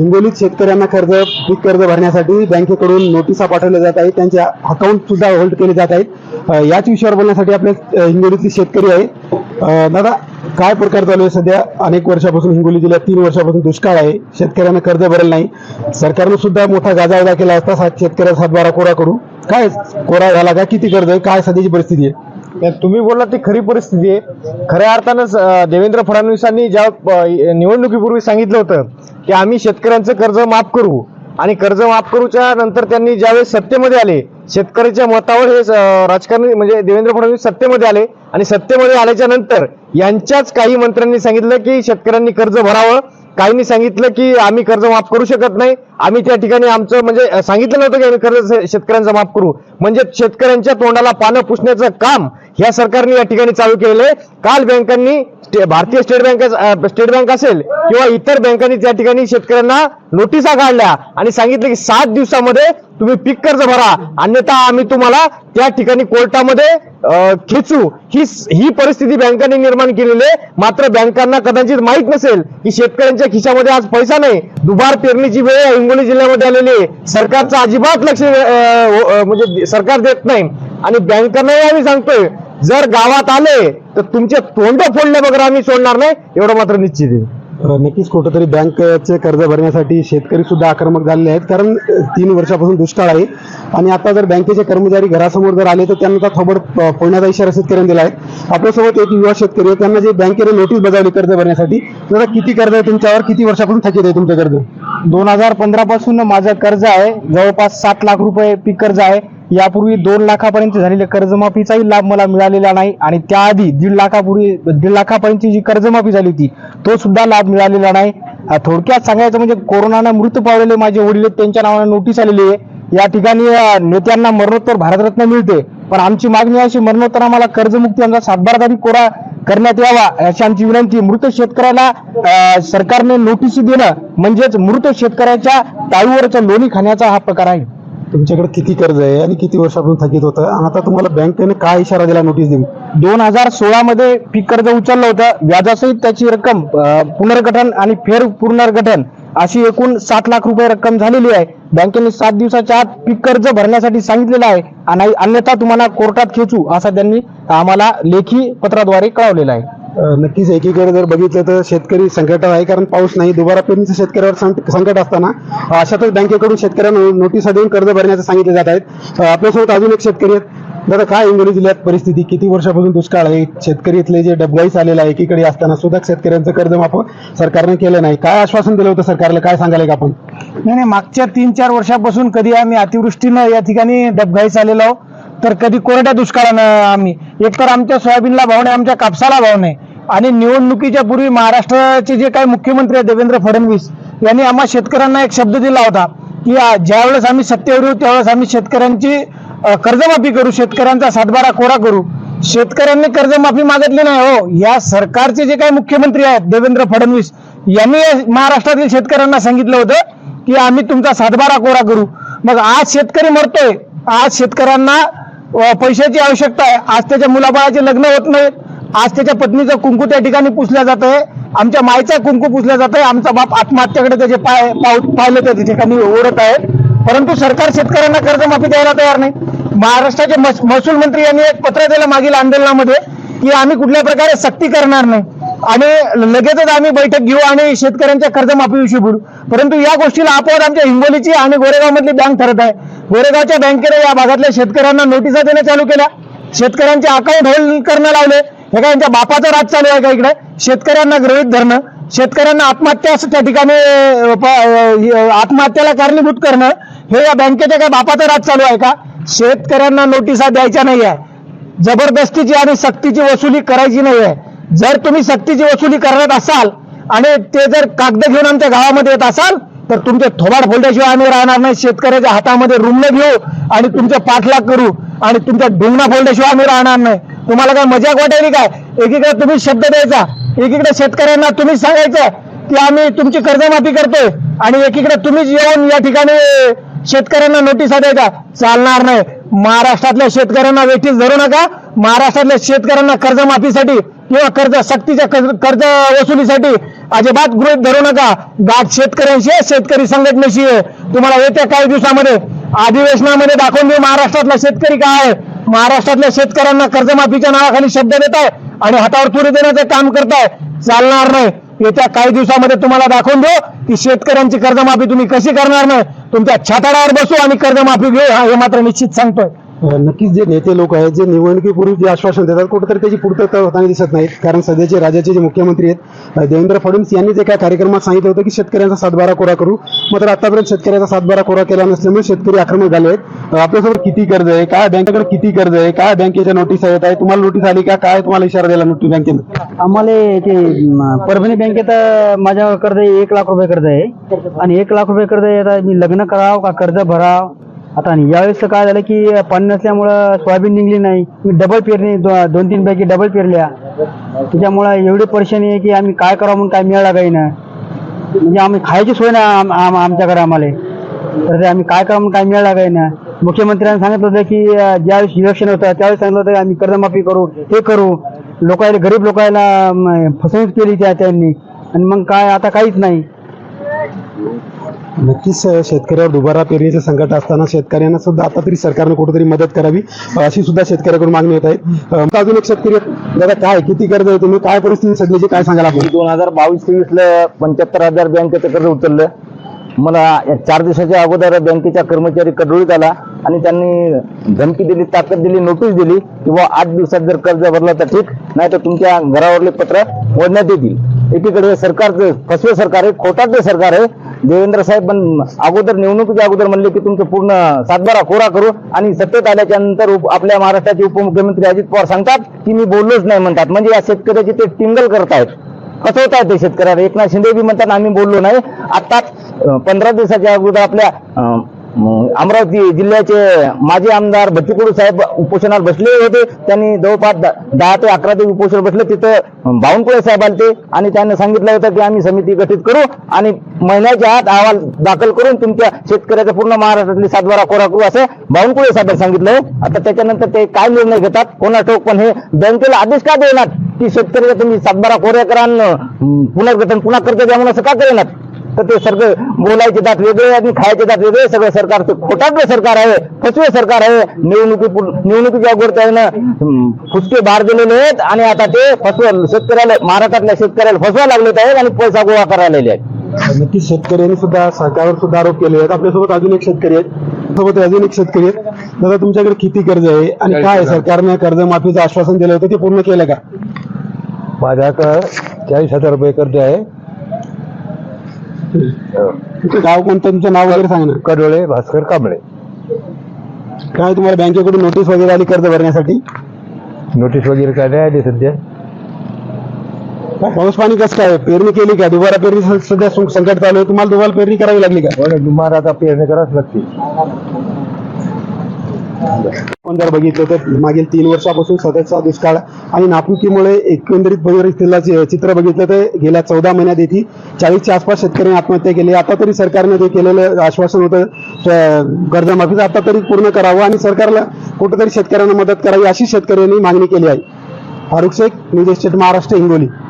हिंगोलीत शेतकऱ्यांना कर्ज पीक कर्ज भरण्यासाठी बँकेकडून नोटिसा पाठवल्या जात आहेत. त्यांचे अकाउंट सुद्धा होल्ड केले जात आहेत. याच विषयावर बोलण्यासाठी आपले अ, हिंगोलीतले शेतकरी आहे दादा काय प्रकार चालू आहे सध्या? अनेक वर्षापासून हिंगोली जिल्ह्यात तीन वर्षापासून दुष्काळ आहे. शेतकऱ्यांना कर्ज भरेल नाही. सरकारनं सुद्धा मोठा गाजावाजा केला असता सात शेतकऱ्याचा सातबारा कोरा करू. काय कोरा झाला का? किती कर्ज आहे? काय सध्याची परिस्थिती आहे? तुम्ही बोलला ती खरी परिस्थिती आहे. खऱ्या अर्थानं देवेंद्र फडणवीसांनी ज्या निवडणुकीपूर्वी सांगितलं होतं की आम्ही शेतकऱ्यांचं कर्ज माफ करू. आणि कर्ज माफ करूच्या नंतर त्यांनी ज्यावेळेस सत्तेमध्ये आले शेतकऱ्याच्या मतावर हे राजकारणी म्हणजे देवेंद्र फडणवीस सत्तेमध्ये आले आणि सत्तेमध्ये आल्याच्यानंतर यांच्याच काही मंत्र्यांनी सांगितलं की शेतकऱ्यांनी कर्ज भरावं. काहींनी सांगितलं की आम्ही कर्ज माफ करू शकत नाही. आम्ही त्या ठिकाणी आमचं म्हणजे सांगितलं नव्हतं की आम्ही कर्ज शेतकऱ्यांचा माफ करू. म्हणजे शेतकऱ्यांच्या तोंडाला पानं पुसण्याचं काम या सरकारने या ठिकाणी चालू केलेलं आहे. काल बँकांनी स्टे- भारतीय स्टेट बँक स्टेट बँक असेल किंवा इतर बँकांनी त्या ठिकाणी शेतकऱ्यांना नोटिसा काढल्या आणि सांगितलं की सात दिवसामध्ये तुम्ही पीक कर्ज भरा. अन्यथा आम्ही तुम्हाला त्या ठिकाणी कोर्टामध्ये खेचू. ही ही परिस्थिती बँकांनी निर्माण केलेली आहे. मात्र बँकांना कदाचित माहीत नसेल की शेतकऱ्यांच्या खिशामध्ये आज पैसा नाही. दुबार पेरणीची वेळ आहे. हिंगोली जिल्ह्यामध्ये आलेली आहे. सरकारचं अजिबात लक्ष हो, म्हणजे सरकार देत नाही. आणि बँकांनाही आम्ही सांगतोय जर गावात आले तर तुमचे तोंड फोडले बघा आम्ही सोडणार नाही. एवढं मात्र निश्चित आहे. नक्कीच कुठंतरी बँकचे कर्ज भरण्यासाठी शेतकरी सुद्धा आक्रमक झालेले आहेत कारण तीन वर्षापासून दुष्काळ आहे. आणि आता जर बँकेचे कर्मचारी घरासमोर जर आले तर त्यांना थोबड फोडण्याचा इशारा शेतकऱ्यांनी दिला आहे आपल्यासोबत एक युवा शेतकरी आहे त्यांना जे बँकेने नोटीस बजावली कर्ज भरण्यासाठी त्याचा किती कर्ज आहे तुमच्यावर? किती वर्षापासून थकीत आहे तुमचं कर्ज? दोन हजार पंधरा पासून माझं कर्ज आहे. जवळपास सात लाख रुपये पीक कर्ज आहे. यापूर्वी दोन लाखापर्यंत झालेल्या कर्जमाफीचाही लाभ मला मिळालेला नाही. आणि त्याआधी दीड लाखापूर्वी दीड लाखापर्यंतची जी कर्जमाफी झाली होती तो सुद्धा लाभ मिळालेला नाही. थोडक्यात सांगायचं म्हणजे कोरोनानं मृत्यू पावलेले माझे वडील त्यांच्या नावाने नोटीस आलेली आहे. या ठिकाणी नेत्यांना मरणोत्तर भारतरत्न मिळते. पण आमची मागणी अशी मरणोत्तर आम्हाला कर्जमुक्ती आमचा सातबारा तरी कोरा करण्यात यावा अशी आमची विनंती. मृत शेतकऱ्याला सरकारने नोटीसी देणं म्हणजेच मृत शेतकऱ्याच्या टाळीवरचं लोणी खाण्याचा हा प्रकार आहे. तुमच्याकडे किती कर्ज आहे आणि किती वर्षापासून थकीत होतं? आणि आता तुम्हाला बँकेने काय इशारा दिला नोटीस देऊन? दोन हजार सोळा मध्ये पीक कर्ज उचललं होतं. व्याजासहित त्याची रक्कम पुनर्गठन आणि फेर पुनर्गठन अशी एकूण सात लाख रुपये रक्कम झालेली आहे. बँकेने सात दिवसाच्या आत पीक कर्ज भरण्यासाठी सांगितलेलं आहे. आणि अन्यथा तुम्हाला कोर्टात खेचू असा त्यांनी आम्हाला लेखी पत्राद्वारे कळवलेला आहे. नक्कीच एकीकडे जर बघितलं तर शेतकरी संकटात आहे कारण पाऊस नाही. दुबारा पेरणीचं शेतकऱ्यावर संकट असताना अशातच बँकेकडून शेतकऱ्यांना नोटिसा देऊन कर्ज भरण्याचं सांगितले जात आहेत आपल्यासोबत अजून एक शेतकरी आहेत. दादा काय हिंगोली जिल्ह्यात परिस्थिती? किती वर्षापासून दुष्काळ आहे? शेतकरी इथले जे डबगाईस आलेला आहे एकीकडे असताना सुद्धा शेतकऱ्यांचं कर्ज माफ सरकारने केलं नाही. काय आश्वासन दिलं होतं सरकारला? काय सांगायला का आपण? नाही नाही मागच्या तीन चार वर्षापासून कधी आम्ही अतिवृष्टीनं या ठिकाणी डबघाईस आलेलो आहोत. तर कधी कोरड्या दुष्काळानं आम्ही. एकतर आमच्या सोयाबीनला भाव नाही आमच्या कापसाला भाव नाही. आणि निवडणुकीच्या पूर्वी महाराष्ट्राचे जे काही मुख्यमंत्री आहेत देवेंद्र फडणवीस यांनी आम्हा शेतकऱ्यांना एक शब्द दिला होता की ज्यावेळेस आम्ही सत्तेवर येऊ त्यावेळेस आम्ही शेतकऱ्यांची कर्जमाफी करू शेतकऱ्यांचा सातबारा कोरा करू. शेतकऱ्यांनी कर्जमाफी मागितली नाही हो. या सरकारचे जे काही मुख्यमंत्री आहेत देवेंद्र फडणवीस यांनी महाराष्ट्रातील शेतकऱ्यांना सांगितलं होतं की आम्ही तुमचा सातबारा कोरा करू. मग आज शेतकरी मरतोय. आज शेतकऱ्यांना पैशाची आवश्यकता आहे. आज त्याच्या मुलाबाळाचे लग्न होत नाहीत. आज त्याच्या पत्नीचं कुंकू त्या ठिकाणी पुसल्या जात आहे. आमच्या मायचा कुंकू पुसल्या जात आहे. आमचा बाप आत्महत्याकडे त्याचे पाय पाव पाहिलं त्या ठिकाणी ओढत आहे. परंतु सरकार शेतकऱ्यांना कर्जमाफी द्यायला तयार नाही. महाराष्ट्राचे मस- महसूल मंत्री यांनी एक पत्र दिलं मागील आंदोलनामध्ये की आम्ही कुठल्या प्रकारे सक्ती करणार नाही. आणि लगेचच आम्ही बैठक घेऊ आणि शेतकऱ्यांच्या कर्जमाफीविषयी बोलू. परंतु या गोष्टीला अपवाद आमच्या हिंगोलीची आणि गोरेगावमधली बँक ठरत आहे. गोरेगावच्या बँकेने या भागातल्या शेतकऱ्यांना नोटिसा देणं चालू केल्या. शेतकऱ्यांचे अकाउंट होल्ड करणं लावले. हे काय यांच्या बापाचा राज चालू आहे का इकडे? शेतकऱ्यांना गृहित धरणं शेतकऱ्यांना आत्महत्या त्या ठिकाणी प- आत्महत्याला कारणीभूत करणं हे या बँकेच्या काय बापाचा राज चालू आहे का? शेतकऱ्यांना नोटिसा द्यायच्या नाही आहे जबरदस्तीची आणि सक्तीची वसुली करायची नाही आहे जर तुम्ही सक्तीची वसुली करत असाल आणि ते जर कागद घेऊन आमच्या गावामध्ये येत असाल तर तुमचे थोबाड फोडल्याशिवाय आम्ही राहणार नाही. शेतकऱ्याच्या हातामध्ये रुग्ण घेऊ आणि तुमचे पाठलाग करू आणि तुमच्या डुंगणा फोडल्याशिवाय आम्ही राहणार नाही. तुम्हाला काय मजाक वाटायली काय? एकीकडे तुम्ही शब्द द्यायचा. एकीकडे शेतकऱ्यांना तुम्ही सांगायचं की आम्ही तुमची कर्जमाफी करतोय आणि एकीकडे तुम्हीच येऊन या ठिकाणी शेतकऱ्यांना नोटीस द्यायचा. चालणार नाही. महाराष्ट्रातल्या शेतकऱ्यांना वेठीस धरू नका. महाराष्ट्रातल्या शेतकऱ्यांना कर्जमाफीसाठी किंवा कर्ज सक्तीच्या कर्ज कर्ज वसुलीसाठी अजिबात गृहित धरू नका. गाठ शेतकऱ्यांशी आहे, शेतकरी संघटनेशी आहे. तुम्हाला येत्या काही दिवसामध्ये अधिवेशनामध्ये दाखवून देऊ महाराष्ट्रातला शेतकरी काय आहे. महाराष्ट्रातल्या शेतकऱ्यांना कर्जमाफीच्या नावाखाली शब्द देत आहे आणि हातावर तुरी देण्याचं काम करताय चालणार नाही. येत्या काही दिवसामध्ये तुम्हाला दाखवून देऊ की शेतकऱ्यांची कर्जमाफी तुम्ही कशी करणार नाही. तुमच्या छाताडावर बसू आणि कर्जमाफी घेऊ हा हे मात्र निश्चित सांगतोय. नक्कीच जे नेते लोक आहेत जे निवडणुकीपूर्वी जे आश्वासन देतात कुठेतरी त्याची पूर्तता होताना दिसत नाही कारण सध्याचे राज्याचे जे मुख्यमंत्री आहेत देवेंद्र फडणवीस यांनी जे काय कार्यक्रमात सांगितलं होतं की शेतकऱ्यांचा सातबारा कोरा करू मात्र आतापर्यंत शेतकऱ्याचा सातबारा कोरा केला नसल्यामुळे शेतकरी आक्रमक झाले आहेत. आपल्यासोबत किती कर्ज आहे काय बँकेकडे किती कर्ज आहे काय बँकेच्या नोटीस येत आहे तुम्हाला नोटीस आली का काय तुम्हाला इशारा दिला नोटीस बँकेनं? आम्हाला ते परभणी बँकेत माझ्या कर्ज एक लाख रुपये कर्ज आहे. आणि एक लाख रुपये कर्ज आहे मी लग्न करावं का कर्ज भराव? आता आणि यावेळेस तर काय झालं की पाणी नसल्यामुळं सोयाबीन निघली नाही. मी डबल पेरणी दोन तीन पैकी डबल पेरल्या. त्याच्यामुळं एवढी परेशानी आहे की आम्ही काय करावं म्हणून काय मिळाला काही ना. म्हणजे आम्ही खायची सोय ना आमच्याकडे आम्हाला. तर आम्ही काय करावं म्हणून काय मिळाला काही ना. मुख्यमंत्र्यांनी सांगितलं होतं की ज्यावेळेस इलेक्शन होतं त्यावेळेस सांगितलं होतं की आम्ही कर्जमाफी करू हे करू. लोकायला गरीब लोकायला फसवणूक केली त्या त्यांनी. आणि मग काय आता काहीच नाही. नक्कीच शेतकऱ्यावर दुबारा पेरणीचं संकट असताना शेतकऱ्यांना सुद्धा आता तरी सरकारने कुठेतरी मदत करावी अशी सुद्धा शेतकऱ्याकडून मागणी येत आहे. अजून एक शेतकरी दादा काय किती कर्ज आहे तुम्ही? काय परिस्थिती सध्याची काय सांगाल आपण? दोन हजार बावीस तेवीसला पंच्याहत्तर हजार बँकेचं कर्ज उचललं. मला चार दिवसाच्या अगोदर बँकेच्या कर्मचारी कडोळीत आला आणि त्यांनी धमकी दिली ताकद दिली नोटीस दिली किंवा आठ दिवसात जर कर्ज भरला तर ठीक नाही तर तुमच्या घरावरले पत्र ओढण्यात येतील. एकीकडे सरकारचं फसवे सरकार आहे खोटाचे सरकार आहे देवेंद्र साहेब पण अगोदर निवडणुकीच्या अगोदर म्हणले की तुमचं पूर्ण सातबारा कोरा करू आणि सत्तेत आल्याच्यानंतर उप- आपल्या महाराष्ट्राचे उपमुख्यमंत्री अजित पवार सांगतात की मी बोललोच नाही म्हणतात. म्हणजे या शेतकऱ्याची ते टिंगल करतायत. फसवतायत ते शेतकऱ्याला एकनाथ शिंदे बी म्हणतात आम्ही बोललो नाही. आता पंधरा दिवसाच्या अगोदर आपल्या अमरावती जिल्ह्याचे माजी आमदार बच्चूकडू साहेब उपोषणावर बसले होते. त्यांनी जवळपास दहा ते अकरा ते उपोषण बसले. तिथं बावनकुळे साहेब आले ते आणि त्यांनी सांगितलं होतं की आम्ही समिती गठीत करू आणि महिन्याच्या आत अहवाल दाखल करून तुमच्या शेतकऱ्याचा पूर्ण महाराष्ट्रातली सातबारा कोरा करू असं बावनकुळे साहेबांनी सांगितलं. आता त्याच्यानंतर ते काय निर्णय घेतात? कोणा ठोक पण हे बँकेला आदेश का देणार? की शेतकऱ्याचा तुम्ही सातबारा कोऱ्या करा पुनर्गठन पुन्हा कर्ज द्या म्हणून असं का करेनात तर ते सगळं बोलायचे दात वेगळे आणि खायचे दात वेगळे. सगळं सरकार ते खोटाटलं सरकार आहे. फसवे सरकार आहे. निवडणुकी निवडणुकीच्या अगोदर त्यानं हं, फुसके बाहेर दिलेले आहेत आणि आता ते फसव शेतकऱ्याला महाराष्ट्रातल्या शेतकऱ्याला फसवा लागलेत आहेत आणि पैसा गोळा करायला आहेत. नक्कीच शेतकऱ्यांनी सुद्धा सरकारवर सुद्धा आरोप केले आहेत. आपल्यासोबत अजून एक शेतकरी आहेत. सोबत अजून एक शेतकरी आहेत. दादा तुमच्याकडे किती कर्ज आहे आणि काय सरकारने कर्जमाफीचं आश्वासन दिलं होतं ते पूर्ण केलं का? माझ्याकडं चाळीस हजार रुपये कर्ज आहे. गाव कोणतं? तुमचं नाव वगैरे सांगा ना. कडोळे भास्कर कांबळे. काय तुम्हाला बँकेकडून नोटीस वगैरे आली कर्ज भरण्यासाठी? नोटीस वगैरे काय नाही आली सध्या. काय पाऊस पाणी कसं काय? पेरणी केली का? दुबारा पेरणी स- सध्या सं- संकट चालू आहे. तुम्हाला दुबारा पेरणी करावी लागली का? पण तुम्हाला आता पेरणी करावंच लागते. आपण जर बघितलं तर मागील तीन वर्षापासून सततचा दुष्काळ आणि नापिकीमुळे एकंदरीत परिस्थितीला चित्र बघितलं तर गेल्या चौदा महिन्यात येथे चाळीसच्या आसपास शेतकऱ्यांनी आत्महत्या केली. आता तरी सरकारने ते केलेलं आश्वासन होतं कर्जमाफीचं आता तरी पूर्ण करावं आणि सरकारला कुठेतरी शेतकऱ्यांना मदत करावी अशी शेतकऱ्यांनी मागणी केली आहे. Farukh Shaikh news state Maharashtra Hingoli.